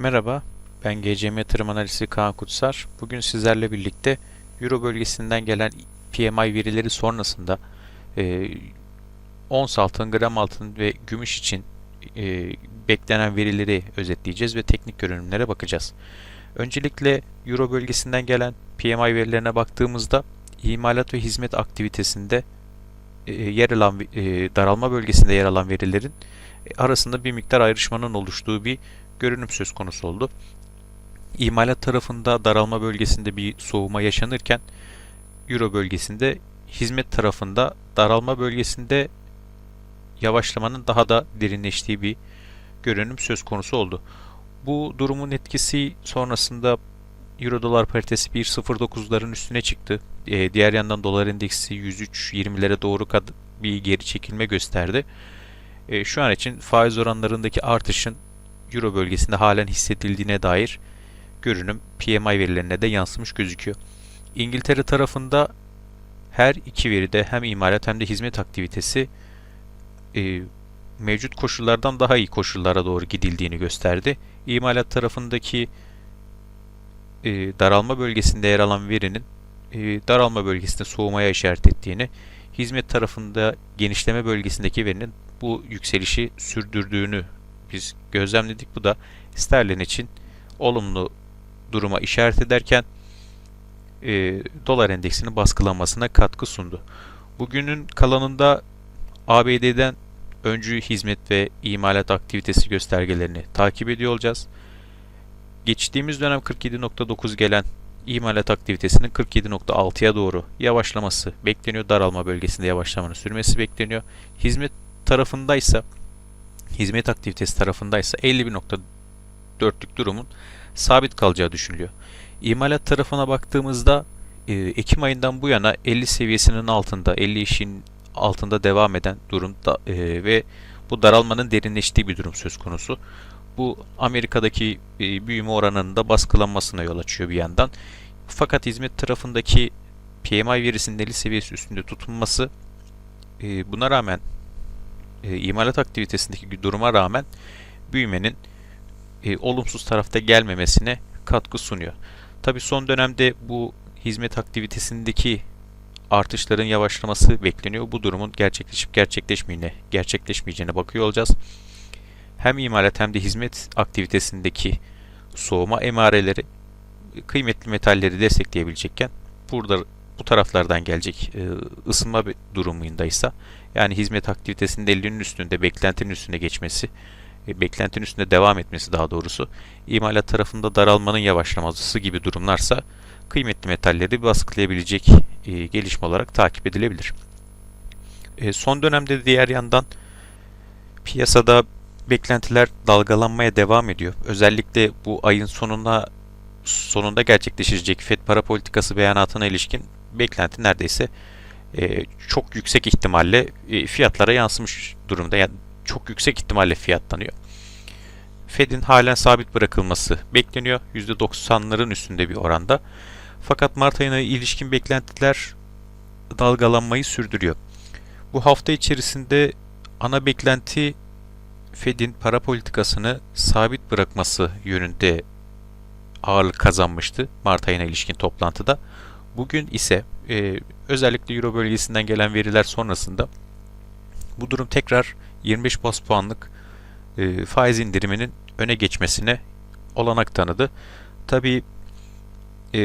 Merhaba, ben GCM Yatırım Analizi Kaan Kutsar. Bugün sizlerle birlikte Euro bölgesinden gelen PMI verileri sonrasında e, ons altın, gram altın ve gümüş için e, beklenen verileri özetleyeceğiz ve teknik görünümlere bakacağız. Öncelikle Euro bölgesinden gelen PMI verilerine baktığımızda imalat ve hizmet aktivitesinde e, yer alan e, daralma bölgesinde yer alan verilerin e, arasında bir miktar ayrışmanın oluştuğu bir görünüm söz konusu oldu. İmalat tarafında daralma bölgesinde bir soğuma yaşanırken Euro bölgesinde hizmet tarafında daralma bölgesinde yavaşlamanın daha da derinleştiği bir görünüm söz konusu oldu. Bu durumun etkisi sonrasında Euro dolar paritesi 1.09'ların üstüne çıktı. Ee, diğer yandan dolar endeksi 103.20'lere doğru bir geri çekilme gösterdi. Ee, şu an için faiz oranlarındaki artışın Euro bölgesinde halen hissedildiğine dair görünüm PMI verilerine de yansımış gözüküyor. İngiltere tarafında her iki veride hem imalat hem de hizmet aktivitesi e, mevcut koşullardan daha iyi koşullara doğru gidildiğini gösterdi. İmalat tarafındaki e, daralma bölgesinde yer alan verinin e, daralma bölgesinde soğumaya işaret ettiğini, hizmet tarafında genişleme bölgesindeki verinin bu yükselişi sürdürdüğünü biz gözlemledik. Bu da sterlin için olumlu duruma işaret ederken e, dolar endeksinin baskılanmasına katkı sundu. Bugünün kalanında ABD'den öncü hizmet ve imalat aktivitesi göstergelerini takip ediyor olacağız. Geçtiğimiz dönem 47.9 gelen imalat aktivitesinin 47.6'ya doğru yavaşlaması bekleniyor. Daralma bölgesinde yavaşlamanın sürmesi bekleniyor. Hizmet tarafındaysa hizmet aktivitesi tarafındaysa 51.4'lük durumun sabit kalacağı düşünülüyor. İmalat tarafına baktığımızda e, Ekim ayından bu yana 50 seviyesinin altında, 50 işin altında devam eden durumda e, ve bu daralmanın derinleştiği bir durum söz konusu. Bu Amerika'daki e, büyüme oranının da baskılanmasına yol açıyor bir yandan. Fakat hizmet tarafındaki PMI verisinin 50 seviyesi üstünde tutunması buna rağmen e, imalat aktivitesindeki duruma rağmen büyümenin e, olumsuz tarafta gelmemesine katkı sunuyor. Tabi son dönemde bu hizmet aktivitesindeki artışların yavaşlaması bekleniyor. Bu durumun gerçekleşip gerçekleşmeyeceğine, gerçekleşmeyeceğine bakıyor olacağız. Hem imalat hem de hizmet aktivitesindeki soğuma emareleri kıymetli metalleri destekleyebilecekken burada bu taraflardan gelecek e, ısınma durumundaysa yani hizmet aktivitesinin 50'nin üstünde beklentinin üstüne geçmesi e, beklentinin üstünde devam etmesi daha doğrusu imalat tarafında daralmanın yavaşlaması gibi durumlarsa kıymetli metalleri baskılayabilecek e, gelişme olarak takip edilebilir. E, son dönemde diğer yandan piyasada beklentiler dalgalanmaya devam ediyor. Özellikle bu ayın sonuna sonunda gerçekleşecek FED para politikası beyanatına ilişkin beklenti neredeyse e, çok yüksek ihtimalle e, fiyatlara yansımış durumda. Yani çok yüksek ihtimalle fiyatlanıyor. Fed'in halen sabit bırakılması bekleniyor. %90'ların üstünde bir oranda. Fakat Mart ayına ilişkin beklentiler dalgalanmayı sürdürüyor. Bu hafta içerisinde ana beklenti Fed'in para politikasını sabit bırakması yönünde ağırlık kazanmıştı Mart ayına ilişkin toplantıda. Bugün ise e, özellikle Euro bölgesinden gelen veriler sonrasında bu durum tekrar 25 bas puanlık e, faiz indiriminin öne geçmesine olanak tanıdı. Tabi e,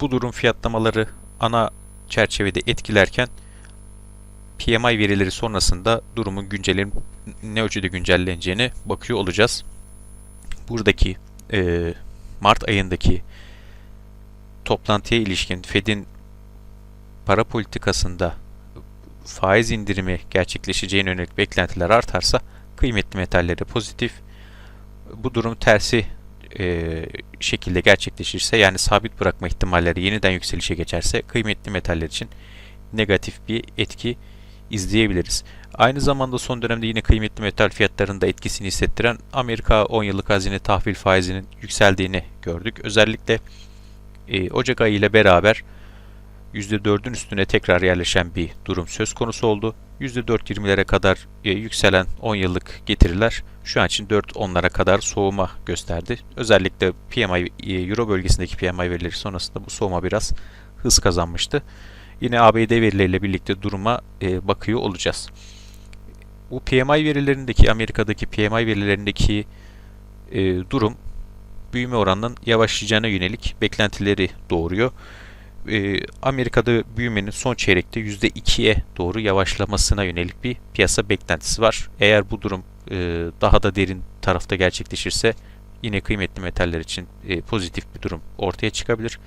bu durum fiyatlamaları ana çerçevede etkilerken PMI verileri sonrasında durumun güncelin ne ölçüde güncelleneceğine bakıyor olacağız. Buradaki e, Mart ayındaki toplantıya ilişkin Fed'in para politikasında faiz indirimi gerçekleşeceğine yönelik beklentiler artarsa kıymetli metalleri pozitif. Bu durum tersi e, şekilde gerçekleşirse yani sabit bırakma ihtimalleri yeniden yükselişe geçerse kıymetli metaller için negatif bir etki izleyebiliriz. Aynı zamanda son dönemde yine kıymetli metal fiyatlarında etkisini hissettiren Amerika 10 yıllık hazine tahvil faizinin yükseldiğini gördük. Özellikle e, Ocak ayı ile beraber %4'ün üstüne tekrar yerleşen bir durum söz konusu oldu. %4.20'lere kadar e, yükselen 10 yıllık getiriler şu an için 4-10'lara kadar soğuma gösterdi. Özellikle PMI, e, Euro bölgesindeki PMI verileri sonrasında bu soğuma biraz hız kazanmıştı. Yine ABD verileriyle birlikte duruma e, bakıyor olacağız. Bu PMI verilerindeki, Amerika'daki PMI verilerindeki durum büyüme oranının yavaşlayacağına yönelik beklentileri doğuruyor. E, Amerika'da büyümenin son çeyrekte %2'ye doğru yavaşlamasına yönelik bir piyasa beklentisi var. Eğer bu durum e, daha da derin tarafta gerçekleşirse yine kıymetli metaller için e, pozitif bir durum ortaya çıkabilir.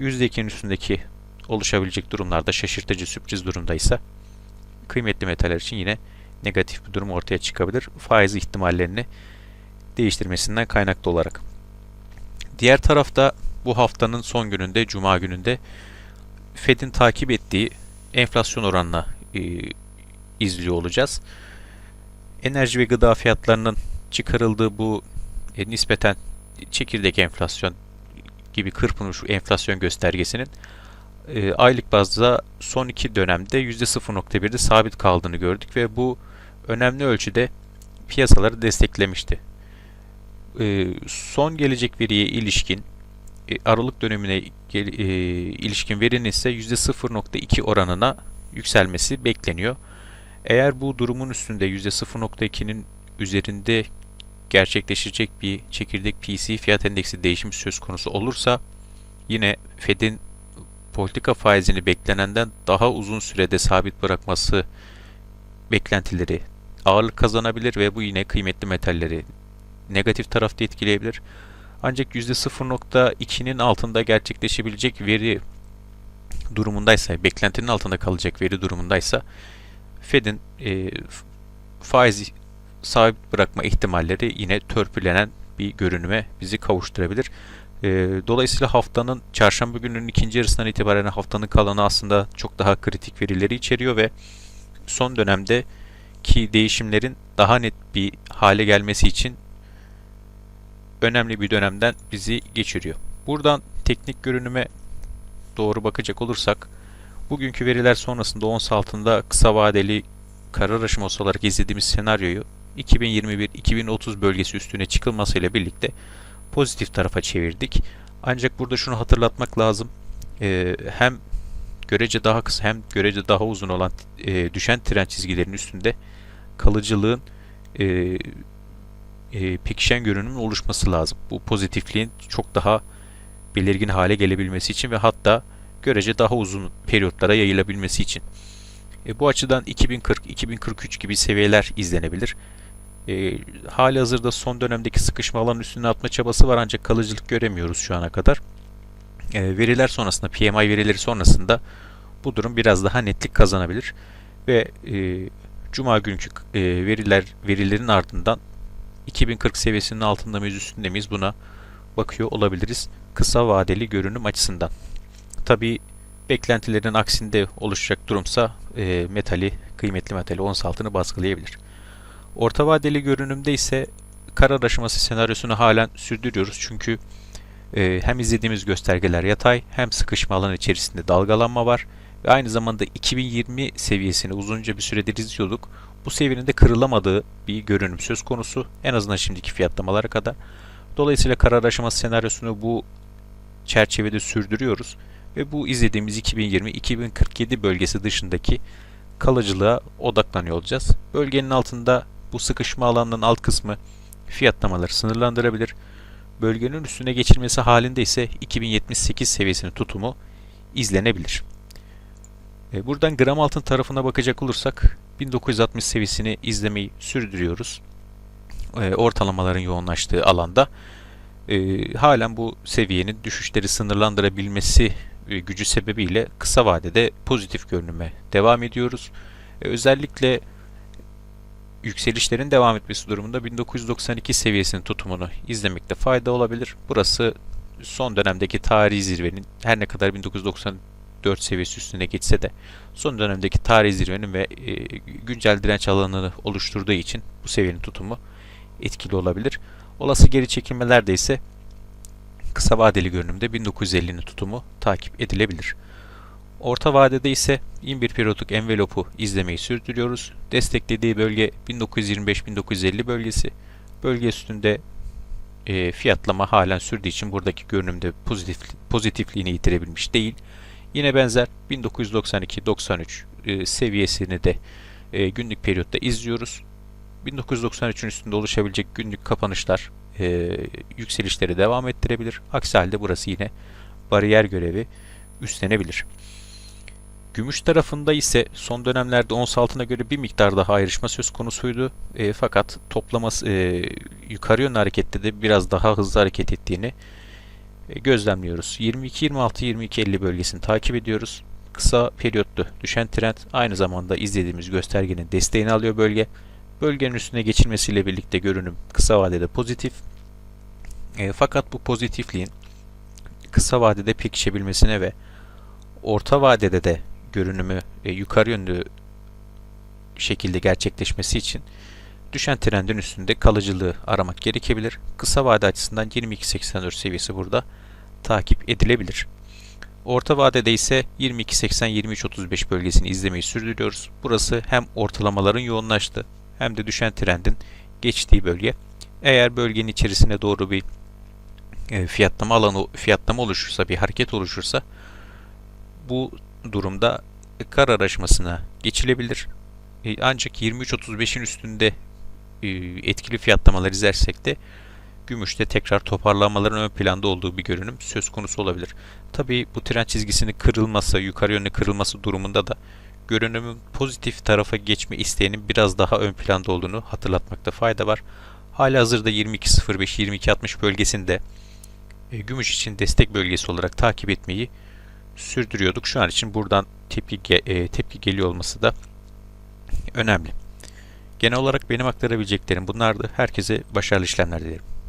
%2'nin üstündeki oluşabilecek durumlarda şaşırtıcı sürpriz durumdaysa kıymetli metaller için yine negatif bir durum ortaya çıkabilir. Faiz ihtimallerini değiştirmesinden kaynaklı olarak. Diğer tarafta bu haftanın son gününde, Cuma gününde Fed'in takip ettiği enflasyon oranına e, izliyor olacağız. Enerji ve gıda fiyatlarının çıkarıldığı bu e, nispeten çekirdek enflasyon gibi kırpılmış enflasyon göstergesinin e, aylık bazda son iki dönemde %0.1'de sabit kaldığını gördük ve bu önemli ölçüde piyasaları desteklemişti. E, son gelecek veriye ilişkin Aralık dönemine e, ilişkin verinin ise %0.2 oranına yükselmesi bekleniyor. Eğer bu durumun üstünde %0.2'nin üzerinde gerçekleşecek bir çekirdek PCE fiyat endeksi değişimi söz konusu olursa yine Fed'in politika faizini beklenenden daha uzun sürede sabit bırakması beklentileri ağırlık kazanabilir ve bu yine kıymetli metalleri negatif tarafta etkileyebilir. Ancak %0.2'nin altında gerçekleşebilecek veri durumundaysa, beklentinin altında kalacak veri durumundaysa Fed'in e, faiz sabit bırakma ihtimalleri yine törpülenen bir görünüme bizi kavuşturabilir. E, dolayısıyla haftanın çarşamba gününün ikinci yarısından itibaren haftanın kalanı aslında çok daha kritik verileri içeriyor ve son dönemde ki değişimlerin daha net bir hale gelmesi için önemli bir dönemden bizi geçiriyor. Buradan teknik görünüme doğru bakacak olursak bugünkü veriler sonrasında ons altında kısa vadeli karar aşaması olarak izlediğimiz senaryoyu 2021-2030 bölgesi üstüne çıkılmasıyla birlikte pozitif tarafa çevirdik. Ancak burada şunu hatırlatmak lazım. Ee, hem görece daha kısa hem görece daha uzun olan e, düşen trend çizgilerinin üstünde kalıcılığın e, e, pekişen görünümün oluşması lazım. Bu pozitifliğin çok daha belirgin hale gelebilmesi için ve hatta görece daha uzun periyotlara yayılabilmesi için. E, bu açıdan 2040-2043 gibi seviyeler izlenebilir. E, hali hazırda son dönemdeki sıkışma alanın üstüne atma çabası var ancak kalıcılık göremiyoruz şu ana kadar. E, veriler sonrasında, PMI verileri sonrasında bu durum biraz daha netlik kazanabilir. Ve e, Cuma günkü e, veriler verilerin ardından 2040 seviyesinin altında mıyız üstünde miyiz buna bakıyor olabiliriz kısa vadeli görünüm açısından. Tabi beklentilerin aksinde oluşacak durumsa e, metali, kıymetli metali ons altını baskılayabilir. Orta vadeli görünümde ise karar aşaması senaryosunu halen sürdürüyoruz. Çünkü e, hem izlediğimiz göstergeler yatay hem sıkışma alanı içerisinde dalgalanma var. Ve aynı zamanda 2020 seviyesini uzunca bir süredir izliyorduk. Bu seviyenin de kırılamadığı bir görünüm söz konusu. En azından şimdiki fiyatlamalara kadar. Dolayısıyla karar aşaması senaryosunu bu çerçevede sürdürüyoruz. Ve bu izlediğimiz 2020-2047 bölgesi dışındaki kalıcılığa odaklanıyor olacağız. Bölgenin altında bu sıkışma alanının alt kısmı fiyatlamaları sınırlandırabilir. Bölgenin üstüne geçilmesi halinde ise 2078 seviyesinin tutumu izlenebilir. E, buradan gram altın tarafına bakacak olursak 1960 seviyesini izlemeyi sürdürüyoruz. E, ortalamaların yoğunlaştığı alanda e, halen bu seviyenin düşüşleri sınırlandırabilmesi gücü sebebiyle kısa vadede pozitif görünüme devam ediyoruz. özellikle yükselişlerin devam etmesi durumunda 1992 seviyesinin tutumunu izlemekte fayda olabilir. Burası son dönemdeki tarihi zirvenin her ne kadar 1990 4 seviyesi üstüne geçse de son dönemdeki tarih zirvenin ve e, güncel direnç alanını oluşturduğu için bu seviyenin tutumu etkili olabilir. Olası geri çekilmelerde ise kısa vadeli görünümde 1950'nin tutumu takip edilebilir. Orta vadede ise in bir periyodik envelopu izlemeyi sürdürüyoruz. Desteklediği bölge 1925-1950 bölgesi. Bölge üstünde e, fiyatlama halen sürdüğü için buradaki görünümde pozitif, pozitifliğini yitirebilmiş değil. Yine benzer 1992-93 e, seviyesini de e, günlük periyotta izliyoruz. 1993'ün üstünde oluşabilecek günlük kapanışlar e, yükselişleri devam ettirebilir. Aksi halde burası yine bariyer görevi üstlenebilir. Gümüş tarafında ise son dönemlerde ons altına göre bir miktar daha ayrışma söz konusuydu. E, fakat toplaması e, yukarı yönlü harekette de biraz daha hızlı hareket ettiğini gözlemliyoruz. 22-26-22-50 bölgesini takip ediyoruz. Kısa periyotlu düşen trend aynı zamanda izlediğimiz göstergenin desteğini alıyor bölge. Bölgenin üstüne geçilmesiyle birlikte görünüm kısa vadede pozitif. E, fakat bu pozitifliğin kısa vadede pekişebilmesine ve orta vadede de görünümü e, yukarı yönlü şekilde gerçekleşmesi için düşen trendin üstünde kalıcılığı aramak gerekebilir. Kısa vade açısından 22.84 seviyesi burada takip edilebilir. Orta vadede ise 22.80-23.35 bölgesini izlemeyi sürdürüyoruz. Burası hem ortalamaların yoğunlaştığı hem de düşen trendin geçtiği bölge. Eğer bölgenin içerisine doğru bir e, fiyatlama alanı fiyatlama oluşursa, bir hareket oluşursa bu durumda karar aşamasına geçilebilir. E, ancak 23.35'in üstünde e, etkili fiyatlamalar izlersek de gümüşte tekrar toparlanmaların ön planda olduğu bir görünüm söz konusu olabilir. Tabi bu trend çizgisinin kırılması, yukarı yönlü kırılması durumunda da görünümün pozitif tarafa geçme isteğinin biraz daha ön planda olduğunu hatırlatmakta fayda var. Hala hazırda 22.05-22.60 bölgesinde e, gümüş için destek bölgesi olarak takip etmeyi sürdürüyorduk. Şu an için buradan tepki, e, tepki geliyor olması da önemli. Genel olarak benim aktarabileceklerim bunlardı. Herkese başarılı işlemler dilerim.